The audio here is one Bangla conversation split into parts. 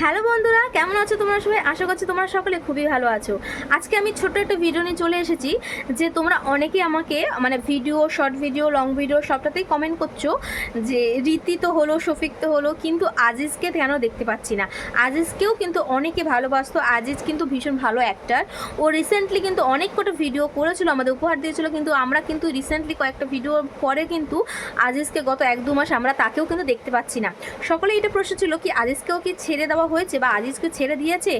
হ্যালো বন্ধুরা, কেমন আছো তোমরা সবাই? আশা করছি তোমরা সকলে খুবই ভালো আছো। আজকে আমি ছোট্ট একটা ভিডিও নিয়ে চলে এসেছি, যে তোমরা অনেকেই আমাকে মানে video short video long video সবটাতেই comment করছ, যে রীতি তো হলো, শফিক তো হলো, কিন্তু আজিজকে কেন দেখতে পাচ্ছি না? আজিজকেও কিন্তু অনেকে ভালোবাসতো, আজিজ কিন্তু ভীষণ ভালো অ্যাক্টার ও রিসেন্টলি কিন্তু অনেক কটা ভিডিও করেছিল, আমাদের উপহার দিয়েছিল, কিন্তু আমরা কিন্তু রিসেন্টলি কয়েকটা ভিডিও পরে কিন্তু আজিজকে গত এক দু মাস আমরা তাকেও কিন্তু দেখতে পাচ্ছি না। সকলে এটা প্রশ্ন ছিল কি, আজিজকেও কি ছেড়ে দেওয়া হয়েছে বা আজিজকে ছেড়ে দিয়েছে,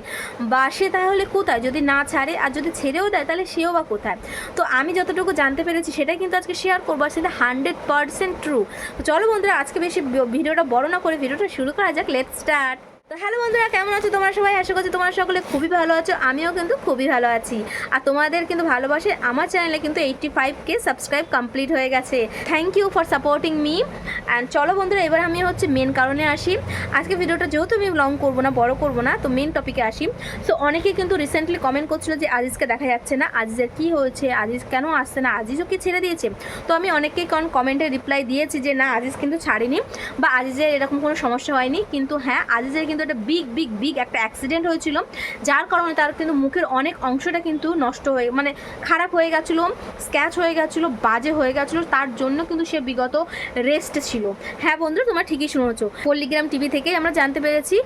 বা সে তাহলে কোথায়? যদি না ছাড়ে আর যদি ছেড়েও দেয়, তাহলে সেও বা কোথায়? তো আমি যতটুকু জানতে পেরেছি, সেটাই কিন্তু আজকে শেয়ার করব, আর সেটা হান্ড্রেড পার্সেন্ট ট্রু তো চলো বন্ধুরা, আজকে বেশি ভিডিওটা বড় না করে ভিডিওটা শুরু করা যাক লেট স্টার্ট তো হ্যালো বন্ধুরা, কেমন আছো তোমরা সবাই? আশা করছি তোমরা সকলে খুবই ভালো আছো, আমিও কিন্তু খুবই ভালো আছি। আর তোমাদের কিন্তু ভালোবাসে, আমার চ্যানেলে কিন্তু eighty five K subscribe complete হয়ে গেছে। Thank you for supporting me and চলো বন্ধুরা, এবার আমি হচ্ছে মেন কারণে আসি। আজকে ভিডিওটা যেহেতু আমি লং করব না, বড় করব না, তো মেন টপিকে আসি। সো অনেকে কিন্তু রিসেন্টলি কমেন্ট করছিল যে আজিজকে দেখা যাচ্ছে না, আজিজের কি হয়েছে, আজিজ কেন আসছে না, আজিজও কি ছেড়ে দিয়েছে? তো আমি অনেককেই কোন কমেন্টে রিপ্লাই দিয়েছি যে না, আজিজ কিন্তু ছাড়েনি বা আজিজের এরকম কোনো সমস্যা হয়নি। কিন্তু হ্যাঁ আজিজের কিন্তু একটা বিগ বিগ বিগ একটা অ্যাক্সিডেন্ট হয়েছিল, যার কারণে তার কিন্তু মুখের অনেক অংশটা কিন্তু নষ্ট হয়ে মানে খারাপ হয়ে গেছিল স্ক্যাচ হয়ে গেছিল, বাজে হয়ে গেছিল, তার জন্য কিন্তু সে বিগত রেস্ট ছিল। হ্যাঁ বন্ধু তোমরা ঠিকই শুনেছো। পল্লিগ্রাম টিভি থেকেই আমরা জানতে পেরেছি।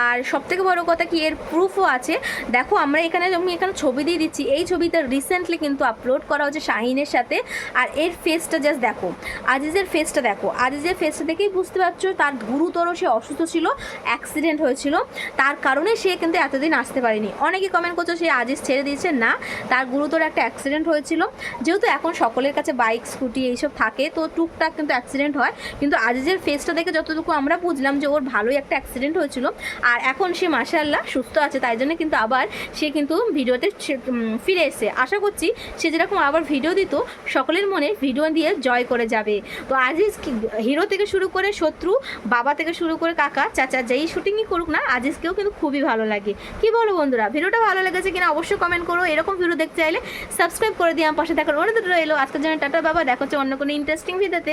আর সব থেকে বড় কথা কি, এর প্রুফও আছে। দেখো, আমরা এখানে আমি এখানে ছবি দিয়ে দিচ্ছি। এই ছবিটা রিসেন্টলি কিন্তু আপলোড করা হচ্ছে শাহিনের সাথে। আর এর ফেসটা জাস্ট দেখো। আজিজের ফেসটা দেখো। আজিজের ফেসটা দেখেই বুঝতে পারছ, তার গুরুতর সে অসুস্থ ছিল অ্যাক্সিডেন্ট হয়েছিল। তার কারণে সে কিন্তু এতদিন আসতে পারেনি। অনেকে কমেন্ট করছ, সে আজিজ ছেড়ে দিয়েছে। না, তার গুরুতর একটা অ্যাক্সিডেন্ট হয়েছিল। যেহেতু এখন সকলের কাছে বাইক স্কুটি এইসব থাকে, তো টুকটাক কিন্তু অ্যাক্সিডেন্ট হয়। কিন্তু আজিজের ফেসটা দেখে যতটুকু আমরা বুঝলাম যে ওর ভালোই একটা অ্যাক্সিডেন্ট হয়েছিল, আর এখন সে মাসাল্লাহ সুস্থ আছে, তাই জন্য কিন্তু আবার সে কিন্তু ভিডিওতে ফিরে এসে আশা করছি সে যেরকম আবার ভিডিও দিত, সকলের মনে ভিডিও দিয়ে জয় করে যাবে। তো আজিজ হিরো থেকে শুরু করে শত্রু, বাবা থেকে শুরু করে কাকা, চাচা যেই শুটিংই করুক না, আজিজকেও কিন্তু খুবই ভালো লাগে। কি বলো বন্ধুরা, ভিডিওটা ভালো লেগেছে কিনা অবশ্যই কমেন্ট করো। এরকম ভিডিও দেখতে চাইলে সাবস্ক্রাইব করে দিয়ে আমার পাশে দেখার অনুরোধ রইল। আজকের জন্য টাটা বাবা, দেখা অন্য কোনো ইন্টারেস্টিং ভিডিওতে